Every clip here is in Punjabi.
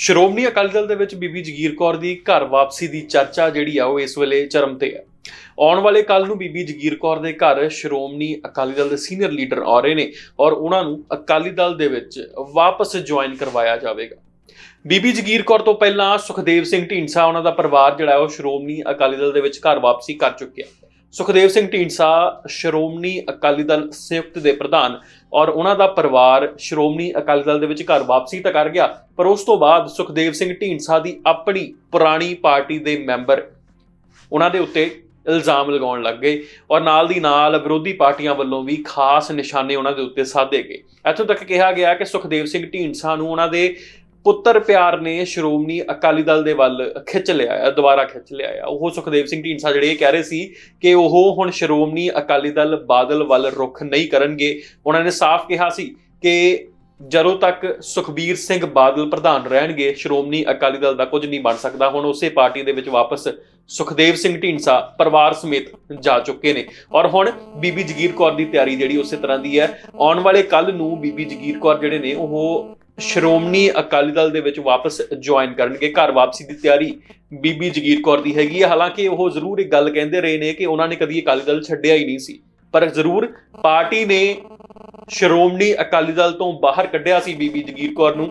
ਸ਼੍ਰੋਮਣੀ ਅਕਾਲੀ ਦਲ ਦੇ ਵਿੱਚ ਬੀਬੀ ਜਗੀਰ ਕੌਰ ਦੀ ਘਰ ਵਾਪਸੀ ਦੀ ਚਰਚਾ ਜਿਹੜੀ ਆ ਉਹ ਇਸ ਵੇਲੇ ਚਰਮ ਤੇ ਹੈ। ਆਉਣ ਵਾਲੇ ਕੱਲ ਨੂੰ ਬੀਬੀ ਜਗੀਰ ਕੌਰ ਦੇ ਘਰ ਸ਼੍ਰੋਮਣੀ ਅਕਾਲੀ ਦਲ ਦੇ ਸੀਨੀਅਰ ਲੀਡਰ ਆ ਰਹੇ ਨੇ ਔਰ ਉਹਨਾਂ ਨੂੰ ਅਕਾਲੀ ਦਲ ਦੇ ਵਿੱਚ ਵਾਪਸ ਜੁਆਇਨ ਕਰਵਾਇਆ ਜਾਵੇਗਾ। ਬੀਬੀ ਜਗੀਰ ਕੌਰ ਤੋਂ ਪਹਿਲਾਂ ਸੁਖਦੇਵ ਸਿੰਘ ਢੀਂਡਸਾ, ਉਹਨਾਂ ਦਾ ਪਰਿਵਾਰ ਜਿਹੜਾ ਉਹ ਸ਼੍ਰੋਮਣੀ ਅਕਾਲੀ ਦਲ ਦੇ ਵਿੱਚ ਘਰ ਵਾਪਸੀ ਕਰ ਚੁੱਕਿਆ। ਸੁਖਦੇਵ ਸਿੰਘ ਢੀਂਡਸਾ, ਸ਼੍ਰੋਮਣੀ ਅਕਾਲੀ ਦਲ ਸੰਯੁਕਤ ਦੇ ਪ੍ਰਧਾਨ ਔਰ ਉਹਨਾਂ ਦਾ ਪਰਿਵਾਰ ਸ਼੍ਰੋਮਣੀ ਅਕਾਲੀ ਦਲ ਦੇ ਵਿੱਚ ਘਰ ਵਾਪਸੀ ਤਾਂ ਕਰ ਗਿਆ, ਪਰ ਉਸ ਤੋਂ ਬਾਅਦ ਸੁਖਦੇਵ ਸਿੰਘ ਢੀਂਡਸਾ ਦੀ ਆਪਣੀ ਪੁਰਾਣੀ ਪਾਰਟੀ ਦੇ ਮੈਂਬਰ ਉਹਨਾਂ ਦੇ ਉੱਤੇ ਇਲਜ਼ਾਮ ਲਗਾਉਣ ਲੱਗ ਗਏ ਔਰ ਨਾਲ ਦੀ ਨਾਲ ਵਿਰੋਧੀ ਪਾਰਟੀਆਂ ਵੱਲੋਂ ਵੀ ਖਾਸ ਨਿਸ਼ਾਨੇ ਉਹਨਾਂ ਦੇ ਉੱਤੇ ਸਾਧੇ ਗਏ। ਇੱਥੋਂ ਤੱਕ ਕਿਹਾ ਗਿਆ ਕਿ ਸੁਖਦੇਵ ਸਿੰਘ ਢੀਂਡਸਾ ਨੂੰ ਉਹਨਾਂ ਦੇ ਪੁੱਤਰ ਪਿਆਰ ਨੇ ਸ਼੍ਰੋਮਣੀ ਅਕਾਲੀ ਦਲ ਦੇ ਵੱਲ ਖਿੱਚ ਲਿਆ ਹੈ, ਦੁਬਾਰਾ ਖਿੱਚ ਲਿਆ ਹੈ। ਉਹ ਸੁਖਦੇਵ ਸਿੰਘ ਢੀਂਡਸਾ ਜਿਹੜੇ ਇਹ ਕਹਿ ਰਹੇ ਸੀ ਕਿ ਉਹ ਹੁਣ ਸ਼੍ਰੋਮਣੀ ਅਕਾਲੀ ਦਲ ਬਾਦਲ ਵੱਲ ਰੁਖ ਨਹੀਂ ਕਰਨਗੇ। ਉਹਨਾਂ ਨੇ ਸਾਫ਼ ਕਿਹਾ ਸੀ ਕਿ ਜਦੋਂ ਤੱਕ ਸੁਖਬੀਰ ਸਿੰਘ ਬਾਦਲ ਪ੍ਰਧਾਨ ਰਹਿਣਗੇ, ਸ਼੍ਰੋਮਣੀ ਅਕਾਲੀ ਦਲ ਦਾ ਕੁਝ ਨਹੀਂ ਬਣ ਸਕਦਾ। ਹੁਣ ਉਸੇ ਪਾਰਟੀ ਦੇ ਵਿੱਚ ਵਾਪਸ ਸੁਖਦੇਵ ਸਿੰਘ ਢੀਂਡਸਾ ਪਰਿਵਾਰ ਸਮੇਤ ਜਾ ਚੁੱਕੇ ਨੇ। ਔਰ ਹੁਣ ਬੀਬੀ ਜਗੀਰ ਕੌਰ ਦੀ ਤਿਆਰੀ ਜਿਹੜੀ ਉਸੇ ਤਰ੍ਹਾਂ ਦੀ ਹੈ। ਆਉਣ ਵਾਲੇ ਕੱਲ ਨੂੰ ਬੀਬੀ ਜਗੀਰ ਕੌਰ ਜਿਹੜੇ ਨੇ, ਉਹ ਸ਼੍ਰੋਮਣੀ ਅਕਾਲੀ ਦਲ ਦੇ ਵਿੱਚ ਵਾਪਸ ਜੁਆਇਨ ਕਰਨਗੇ, ਘਰ ਵਾਪਸੀ ਦੀ ਤਿਆਰੀ ਬੀਬੀ ਜਗੀਰ ਕੌਰ ਦੀ ਹੈਗੀ ਹੈ ਹਾਲਾਂਕਿ ਉਹ ਜ਼ਰੂਰ ਇੱਕ ਗੱਲ ਕਹਿੰਦੇ ਰਹੇ ਨੇ ਕਿ ਉਹਨਾਂ ਨੇ ਕਦੀ ਅਕਾਲੀ ਦਲ ਛੱਡਿਆ ਹੀ ਨਹੀਂ ਸੀ। ਪਰ ਜ਼ਰੂਰ ਪਾਰਟੀ ਨੇ ਸ਼੍ਰੋਮਣੀ ਅਕਾਲੀ ਦਲ ਤੋਂ ਬਾਹਰ ਕੱਢਿਆ ਸੀ ਬੀਬੀ ਜਗੀਰ ਕੌਰ ਨੂੰ।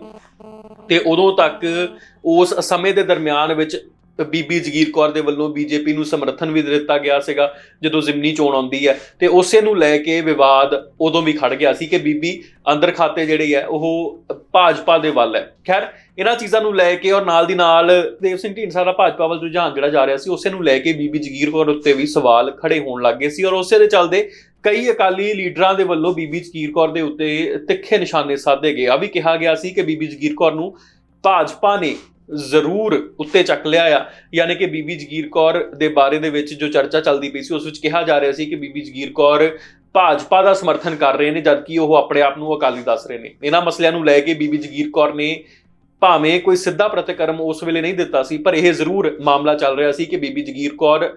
ਤੇ ਉਦੋਂ ਤੱਕ ਉਸ ਸਮੇਂ ਦੇ ਦਰਮਿਆਨ ਵਿੱਚ ਬੀਬੀ ਜਗੀਰ ਕੌਰ ਦੇ ਵੱਲੋਂ ਬੀਜੇਪੀ ਨੂੰ ਸਮਰਥਨ ਵੀ ਦਿੱਤਾ ਗਿਆ ਸੀਗਾ, ਜਦੋਂ ਜ਼ਿਮਨੀ ਚੋਣ ਆਉਂਦੀ ਹੈ। ਤੇ ਉਸੇ ਨੂੰ ਲੈ ਕੇ ਵਿਵਾਦ ਉਦੋਂ ਵੀ ਖੜ ਗਿਆ ਸੀ ਕਿ ਬੀਬੀ ਅੰਦਰ ਖਾਤੇ ਜਿਹੜੇ ਹੈ ਉਹ ਭਾਜਪਾ ਦੇ ਵੱਲ ਹੈ। ਖੈਰ, ਇਹਨਾਂ ਚੀਜ਼ਾਂ ਨੂੰ ਲੈ ਕੇ ਔਰ ਨਾਲ ਦੀ ਨਾਲ ਦੇਵ ਸਿੰਘ ਢੀਂਡਸਾ ਦਾ ਭਾਜਪਾ ਵੱਲ ਰੁਝਾਨ ਜਿਹੜਾ ਜਾ ਰਿਹਾ ਸੀ, ਉਸੇ ਨੂੰ ਲੈ ਕੇ ਬੀਬੀ ਜਗੀਰ ਕੌਰ ਉੱਤੇ ਵੀ ਸਵਾਲ ਖੜੇ ਹੋਣ ਲੱਗ ਗਏ ਸੀ ਔਰ ਉਸੇ ਦੇ ਚੱਲਦੇ ਕਈ ਅਕਾਲੀ ਲੀਡਰਾਂ ਦੇ ਵੱਲੋਂ ਬੀਬੀ ਜਗੀਰ ਕੌਰ ਦੇ ਉੱਤੇ ਤਿੱਖੇ ਨਿਸ਼ਾਨੇ ਸਾਧੇ ਗਏ। ਆ ਵੀ ਕਿਹਾ ਗਿਆ ਸੀ ਕਿ ਬੀਬੀ ਜਗੀਰ ਕੌਰ ਨੂੰ ਭਾਜਪਾ ਨੇ ਜ਼ਰੂਰ ਉੱਤੇ ਚੱਕ ਲਿਆ ਆ। ਯਾਨੀ ਕਿ ਬੀਬੀ ਜਗੀਰ ਕੌਰ ਦੇ ਬਾਰੇ ਦੇ ਵਿੱਚ ਜੋ ਚਰਚਾ ਚੱਲਦੀ ਪਈ ਸੀ, ਉਸ ਵਿੱਚ ਕਿਹਾ ਜਾ ਰਿਹਾ ਸੀ ਕਿ ਬੀਬੀ ਜਗੀਰ ਕੌਰ ਭਾਜਪਾ ਦਾ ਸਮਰਥਨ ਕਰ ਰਹੇ ਨੇ, ਜਦਕਿ ਉਹ ਆਪਣੇ ਆਪ ਨੂੰ ਅਕਾਲੀ ਦੱਸ ਰਹੇ ਨੇ। ਇਹਨਾਂ ਮਸਲਿਆਂ ਨੂੰ ਲੈ ਕੇ ਬੀਬੀ ਜਗੀਰ ਕੌਰ ਨੇ ਭਾਵੇਂ ਕੋਈ ਸਿੱਧਾ ਪ੍ਰਤੀਕਰਮ ਉਸ ਵੇਲੇ ਨਹੀਂ ਦਿੱਤਾ ਸੀ, ਪਰ ਇਹ ਜ਼ਰੂਰ ਮਾਮਲਾ ਚੱਲ ਰਿਹਾ ਸੀ ਕਿ ਬੀਬੀ ਜਗੀਰ ਕੌਰ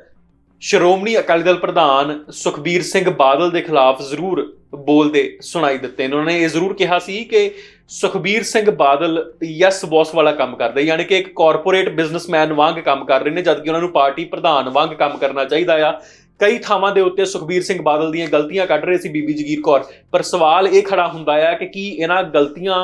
ਸ਼੍ਰੋਮਣੀ ਅਕਾਲੀ ਦਲ ਪ੍ਰਧਾਨ ਸੁਖਬੀਰ ਸਿੰਘ ਬਾਦਲ ਦੇ ਖਿਲਾਫ ਜ਼ਰੂਰ ਬੋਲਦੇ ਸੁਣਾਈ ਦਿੱਤੇ ਨੇ। ਉਹਨਾਂ ਨੇ ਇਹ ਜ਼ਰੂਰ ਕਿਹਾ ਸੀ ਕਿ ਸੁਖਬੀਰ ਸਿੰਘ ਬਾਦਲ ਯੈਸ ਬੌਸ ਵਾਲਾ ਕੰਮ ਕਰਦੇ, ਯਾਨੀ ਕਿ ਇੱਕ ਕਾਰਪੋਰੇਟ ਬਿਜ਼ਨਸਮੈਨ ਵਾਂਗ ਕੰਮ ਕਰ ਰਹੇ ਨੇ, ਜਦਕਿ ਉਹਨਾਂ ਨੂੰ ਪਾਰਟੀ ਪ੍ਰਧਾਨ ਵਾਂਗ ਕੰਮ ਕਰਨਾ ਚਾਹੀਦਾ ਆ। ਕਈ ਥਾਵਾਂ ਦੇ ਉੱਤੇ ਸੁਖਬੀਰ ਸਿੰਘ ਬਾਦਲ ਦੀਆਂ ਗਲਤੀਆਂ ਕੱਢ ਰਹੇ ਸੀ ਬੀਬੀ ਜਗੀਰ ਕੌਰ, ਪਰ ਸਵਾਲ ਇਹ ਖੜਾ ਹੁੰਦਾ ਆ ਕਿ ਕੀ ਇਹਨਾਂ ਗਲਤੀਆਂ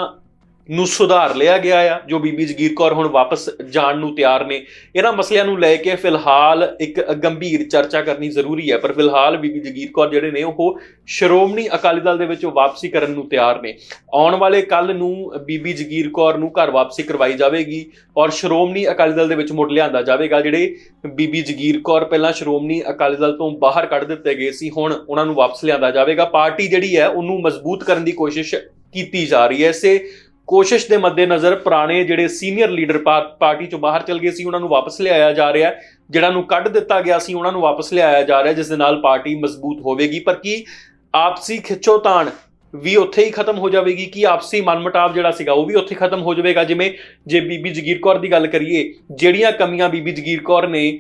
ਨੂੰ ਸੁਧਾਰ ਲਿਆ ਗਿਆ ਆ, ਜੋ ਬੀਬੀ ਜਗੀਰ ਕੌਰ ਹੁਣ ਵਾਪਸ ਜਾਣ ਨੂੰ ਤਿਆਰ ਨੇ। ਇਹਨਾਂ ਮਸਲਿਆਂ ਨੂੰ ਲੈ ਕੇ ਫਿਲਹਾਲ ਇੱਕ ਗੰਭੀਰ ਚਰਚਾ ਕਰਨੀ ਜ਼ਰੂਰੀ ਹੈ, ਪਰ ਫਿਲਹਾਲ ਬੀਬੀ ਜਗੀਰ ਕੌਰ ਜਿਹੜੇ ਨੇ, ਉਹ ਸ਼੍ਰੋਮਣੀ ਅਕਾਲੀ ਦਲ ਦੇ ਵਿੱਚ ਵਾਪਸੀ ਕਰਨ ਨੂੰ ਤਿਆਰ ਨੇ। ਆਉਣ ਵਾਲੇ ਕੱਲ ਨੂੰ ਬੀਬੀ ਜਗੀਰ ਕੌਰ ਨੂੰ ਘਰ ਵਾਪਸੀ ਕਰਵਾਈ ਜਾਵੇਗੀ ਔਰ ਸ਼੍ਰੋਮਣੀ ਅਕਾਲੀ ਦਲ ਦੇ ਵਿੱਚ ਮੁੜ ਲਿਆਂਦਾ ਜਾਵੇਗਾ। ਜਿਹੜੇ ਬੀਬੀ ਜਗੀਰ ਕੌਰ ਪਹਿਲਾਂ ਸ਼੍ਰੋਮਣੀ ਅਕਾਲੀ ਦਲ ਤੋਂ ਬਾਹਰ ਕੱਢ ਦਿੱਤੇ ਗਏ ਸੀ, ਹੁਣ ਉਹਨਾਂ ਨੂੰ ਵਾਪਸ ਲਿਆਂਦਾ ਜਾਵੇਗਾ। ਪਾਰਟੀ ਜਿਹੜੀ ਹੈ, ਉਹਨੂੰ ਮਜ਼ਬੂਤ ਕਰਨ ਦੀ ਕੋਸ਼ਿਸ਼ ਕੀਤੀ ਜਾ ਰਹੀ ਹੈ। ਇਸੇ ਕੋਸ਼ਿਸ਼ ਦੇ ਮੱਦੇਨਜ਼ਰ ਪੁਰਾਣੇ ਜਿਹੜੇ ਸੀਨੀਅਰ ਲੀਡਰ ਪਾਰਟੀ ਚੋਂ ਬਾਹਰ ਚਲ ਗਏ ਸੀ, ਉਹਨਾਂ ਨੂੰ ਵਾਪਸ ਲਿਆਇਆ ਜਾ ਰਿਹਾ ਹੈ। ਜਿਹੜਾ ਨੂੰ ਕੱਢ ਦਿੱਤਾ ਗਿਆ ਸੀ, ਉਹਨਾਂ ਨੂੰ ਵਾਪਸ ਲਿਆਇਆ ਜਾ ਰਿਹਾ ਜਿਸ ਦੇ ਨਾਲ ਪਾਰਟੀ ਮਜ਼ਬੂਤ ਹੋਵੇਗੀ। ਪਰ ਕੀ ਆਪਸੀ ਖਿੱਚੋਤਾਣ ਵੀ ਉੱਥੇ ਹੀ ਖਤਮ ਹੋ ਜਾਵੇਗੀ? ਕਿ ਆਪਸੀ ਮਨਮਟਾਵ ਜਿਹੜਾ ਸੀਗਾ, ਉਹ ਵੀ ਉੱਥੇ ਖਤਮ ਹੋ ਜਾਵੇਗਾ? ਜਿਵੇਂ ਜੇ ਬੀਬੀ ਜਗੀਰ ਕੌਰ ਦੀ ਗੱਲ ਕਰੀਏ, ਜਿਹੜੀਆਂ ਕਮੀਆਂ ਬੀਬੀ ਜਗੀਰ ਕੌਰ ਨੇ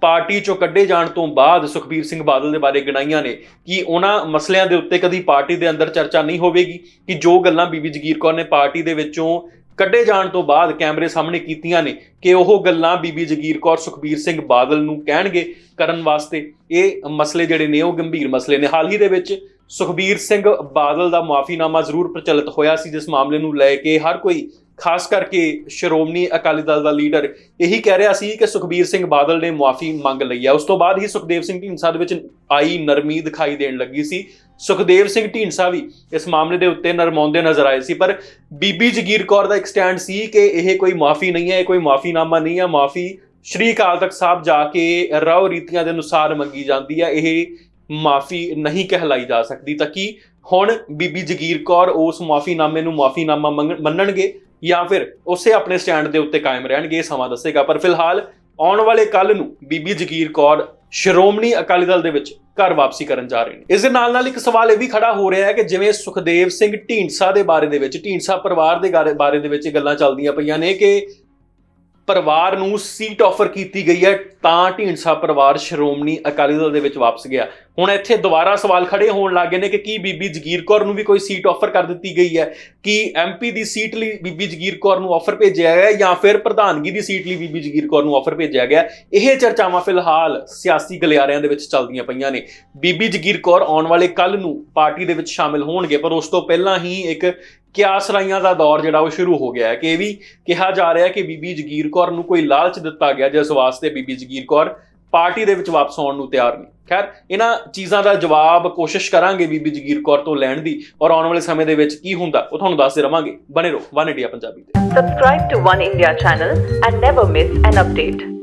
ਪਾਰਟੀ ਚੋਂ ਕੱਢੇ ਜਾਣ ਤੋਂ ਬਾਅਦ ਸੁਖਬੀਰ ਸਿੰਘ ਬਾਦਲ ਦੇ ਬਾਰੇ ਗਿਣਾਈਆਂ ਨੇ ਕਿ ਉਹਨਾਂ ਮਸਲਿਆਂ ਦੇ ਉੱਤੇ ਕਦੀ ਪਾਰਟੀ ਦੇ ਅੰਦਰ ਚਰਚਾ ਨਹੀਂ ਹੋਵੇਗੀ, ਕਿ ਜੋ ਗੱਲਾਂ ਬੀਬੀ ਜਗੀਰ ਕੌਰ ਨੇ ਪਾਰਟੀ ਦੇ ਵਿੱਚੋਂ ਕੱਢੇ ਜਾਣ ਤੋਂ ਬਾਅਦ ਕੈਮਰੇ ਸਾਹਮਣੇ ਕੀਤੀਆਂ ਨੇ, ਕਿ ਉਹ ਗੱਲਾਂ ਬੀਬੀ ਜਗੀਰ ਕੌਰ, ਸੁਖਬੀਰ ਸਿੰਘ ਬਾਦਲ ਨੂੰ ਕਹਿਣਗੇ ਕਰਨ ਵਾਸਤੇ। ਇਹ ਮਸਲੇ ਜਿਹੜੇ ਨੇ, ਉਹ ਗੰਭੀਰ ਮਸਲੇ ਨੇ। ਹਾਲ ਹੀ ਦੇ ਵਿੱਚ ਸੁਖਬੀਰ ਸਿੰਘ ਬਾਦਲ ਦਾ ਮਾਫੀਨਾਮਾ ਜ਼ਰੂਰ ਪ੍ਰਚਲਿਤ ਹੋਇਆ ਸੀ, ਜਿਸ ਮਾਮਲੇ ਨੂੰ ਲੈ ਕੇ ਹਰ ਕੋਈ ਖਾਸ ਕਰਕੇ ਸ਼੍ਰੋਮਣੀ ਅਕਾਲੀ ਦਲ ਦਾ ਲੀਡਰ ਇਹੀ ਕਹਿ ਰਿਹਾ ਸੀ ਕਿ ਸੁਖਬੀਰ ਸਿੰਘ ਬਾਦਲ ਨੇ ਮਾਫੀ ਮੰਗ ਲਈ ਹੈ ਉਸ ਤੋਂ ਬਾਅਦ ਹੀ ਸੁਖਦੇਵ ਸਿੰਘ ਢੀਂਡਸਾ ਦੇ ਵਿੱਚ ਆਈ ਨਰਮੀ ਦਿਖਾਈ ਦੇਣ ਲੱਗੀ ਸੀ। ਸੁਖਦੇਵ ਸਿੰਘ ਢੀਂਡਸਾ ਵੀ ਇਸ ਮਾਮਲੇ ਦੇ ਉੱਤੇ ਨਰਮਾਉਂਦੇ ਨਜ਼ਰ ਆਏ ਸੀ। ਪਰ ਬੀਬੀ ਜਗੀਰ ਕੌਰ ਦਾ ਇੱਕ ਸਟੈਂਡ ਸੀ ਕਿ ਇਹ ਕੋਈ ਮਾਫੀ ਨਹੀਂ ਹੈ, ਇਹ ਕੋਈ ਮਾਫੀਨਾਮਾ ਨਹੀਂ ਹੈ। ਮਾਫੀ ਸ਼੍ਰੀ ਅਕਾਲ ਤਖਤ ਸਾਹਿਬ ਜਾ ਕੇ ਰਉ ਰੀਤੀਆਂ ਦੇ ਅਨੁਸਾਰ ਮੰਗੀ ਜਾਂਦੀ ਹੈ ਇਹ ਮਾਫੀ ਨਹੀਂ ਕਹਿਲਾਈ ਜਾ ਸਕਦੀ। ਤਾਂ ਕਿ ਹੁਣ ਬੀਬੀ ਜਗੀਰ ਕੌਰ ਉਸ ਮਾਫੀਨਾਮੇ ਨੂੰ ਮਾਫੀਨਾਮਾ ਮੰਨਣਗੇ? ਜਾਂ ਫਿਰ ਉਸੇ ਆਪਣੇ ਸਟੈਂਡ ਦੇ ਉੱਤੇ ਕਾਇਮ ਰਹਿਣਗੇ, ਇਹ ਸਮਾਂ ਦੱਸੇਗਾ। ਪਰ ਫਿਲਹਾਲ ਆਉਣ ਵਾਲੇ ਕੱਲ ਨੂੰ ਬੀਬੀ ਜਗੀਰ ਕੌਰ ਸ਼੍ਰੋਮਣੀ ਅਕਾਲੀ ਦਲ ਦੇ ਵਿੱਚ ਘਰ ਵਾਪਸੀ ਕਰਨ ਜਾ ਰਹੇ ਨੇ। ਇਸ ਦੇ ਨਾਲ ਨਾਲ ਇੱਕ ਸਵਾਲ ਇਹ ਵੀ ਖੜਾ ਹੋ ਰਿਹਾ ਹੈ ਕਿ ਜਿਵੇਂ ਸੁਖਦੇਵ ਸਿੰਘ ਢੀਂਡਸਾ ਦੇ ਬਾਰੇ ਦੇ ਵਿੱਚ, ਢੀਂਡਸਾ ਪਰਿਵਾਰ ਦੇ ਬਾਰੇ ਦੇ ਵਿੱਚ ਗੱਲਾਂ ਚੱਲਦੀਆਂ ਪਈਆਂ ਨੇ ਕਿ ਪਰਿਵਾਰ ਨੂੰ ਸੀਟ ਆਫਰ ਕੀਤੀ ਗਈ ਹੈ, ਤਾਂ ਢੀਂਡਸਾ ਪਰਿਵਾਰ ਸ਼੍ਰੋਮਣੀ ਅਕਾਲੀ ਦਲ ਦੇ ਵਿੱਚ ਵਾਪਸ ਗਿਆ। ਹੁਣ ਇੱਥੇ ਦੁਬਾਰਾ ਸਵਾਲ ਖੜੇ ਹੋਣ ਲੱਗੇ ਨੇ ਕਿ ਕੀ ਬੀਬੀ ਜਗੀਰ ਕੌਰ ਨੂੰ ਵੀ ਕੋਈ ਸੀਟ ਆਫਰ ਕਰ ਦਿੱਤੀ ਗਈ ਹੈ? ਕਿ ਐਮਪੀ ਦੀ ਸੀਟ ਲਈ ਬੀਬੀ ਜਗੀਰ ਕੌਰ ਨੂੰ ਆਫਰ ਭੇਜਿਆ ਗਿਆ ਹੈ ਜਾਂ ਫਿਰ ਪ੍ਰਧਾਨਗੀ ਦੀ ਸੀਟ ਲਈ ਬੀਬੀ ਜਗੀਰ ਕੌਰ ਨੂੰ ਆਫਰ ਭੇਜਿਆ ਗਿਆ ਇਹ ਚਰਚਾਵਾਂ ਫਿਲਹਾਲ ਸਿਆਸੀ ਗਲਿਆਰਿਆਂ ਦੇ ਵਿੱਚ ਚੱਲਦੀਆਂ ਪਈਆਂ ਨੇ। ਬੀਬੀ ਜਗੀਰ ਕੌਰ ਆਉਣ ਵਾਲੇ ਕੱਲ ਨੂੰ ਪਾਰਟੀ ਦੇ ਵਿੱਚ ਸ਼ਾਮਿਲ ਹੋਣਗੇ, ਪਰ ਉਸ ਤੋਂ ਪਹਿਲਾਂ ਹੀ ਇੱਕ ਕਿਆਸ ਦਾ ਦੌਰ ਜਿਹੜਾ ਉਹ ਸ਼ੁਰੂ ਹੋ ਗਿਆ ਹੈ ਕਿ ਇਹ ਵੀ ਕਿਹਾ ਜਾ ਰਿਹਾ ਹੈ ਕਿ ਬੀਬੀ ਜਗੀਰ ਕੌਰ ਨੂੰ ਕੋਈ ਲਾਲਚ ਦਿੱਤਾ ਗਿਆ ਜਿਸ ਵਾਸਤੇ ਬੀਬੀ ਜਗੀਰ ਕੌਰ ਪਾਰਟੀ ਦੇ ਵਿੱਚ ਵਾਪਸ ਆਉਣ ਨੂੰ ਤਿਆਰ ਨਹੀਂ। ਖੈਰ, ਇਹਨਾਂ ਚੀਜ਼ਾਂ ਦਾ ਜਵਾਬ ਕੋਸ਼ਿਸ਼ ਕਰਾਂਗੇ ਬੀਬੀ ਜਗੀਰ ਕੌਰ ਤੋਂ ਲੈਣ ਦੀ ਔਰ ਆਉਣ ਵਾਲੇ ਸਮੇਂ ਦੇ ਵਿੱਚ ਕੀ ਹੁੰਦਾ, ਉਹ ਤੁਹਾਨੂੰ ਦੱਸਦੇ ਰਵਾਂਗੇ। ਬਣੇ ਰਹੋ ਵਨ ਇੰਡੀਆ ਪੰਜਾਬੀ ਤੇ। Subscribe to One India channel and never miss an update.